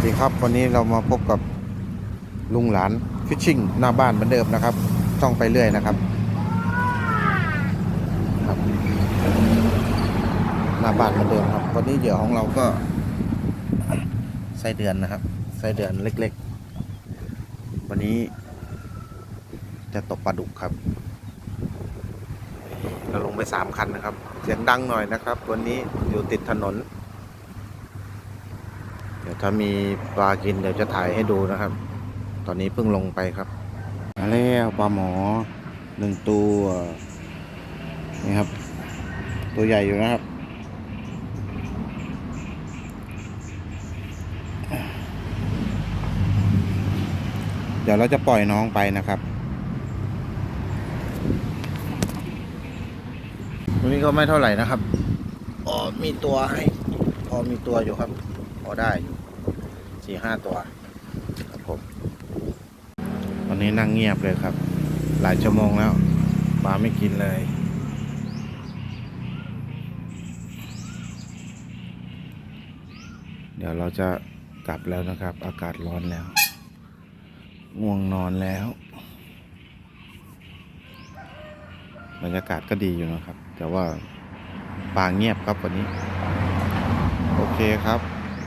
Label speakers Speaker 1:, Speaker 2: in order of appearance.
Speaker 1: วัสดีครับ วันนี้เรามาพบกับลุงหลานฟิชชิ่งหน้าบ้านเหมือนเดิมนะครับต้องไปเรื่อยนะครับครับ หน้าบ้านเหมือนเดิมครับ วันนี้เหยื่อของเราก็ไส้เดือนนะครับไส้เดือนเล็ก ๆ วันนี้จะตกปลาดุกครับเราลงไปสามคันนะครับ เสียงดังหน่อยนะครับ วันนี้อยู่ติดถนน ดี๋ยวถ้ามีปลากินเดี๋ยวจะถ่ายให้ดูนะครับ ตอนนี้เพิ่งลงไปครับมาแล้วปลาหมอหนึ่งตัวนี่ครับ ตัวใหญ่อยู่นะครับเดี๋ยวเราจะปล่อยน้องไปนะครับตัวนี้ก็ไม่เท่าไหร่นะครับ อ๋อ มีตัวให้ พอมีตัวอยู่ครับพ อได้อยู่สี่ห้าตัวครับผมตอนนี้นั่งเงียบเลยครับ หลายชั่วโมงแล้วปลาไม่กินเลยเดี๋ยวเราจะกลับแล้วนะครับ อากาศร้อนแล้ว ง่วงนอนแล้ว บรรยากาศก็ดีอยู่นะครับ แต่ว่าปลาเงียบครับวันนี้ โอเคครับ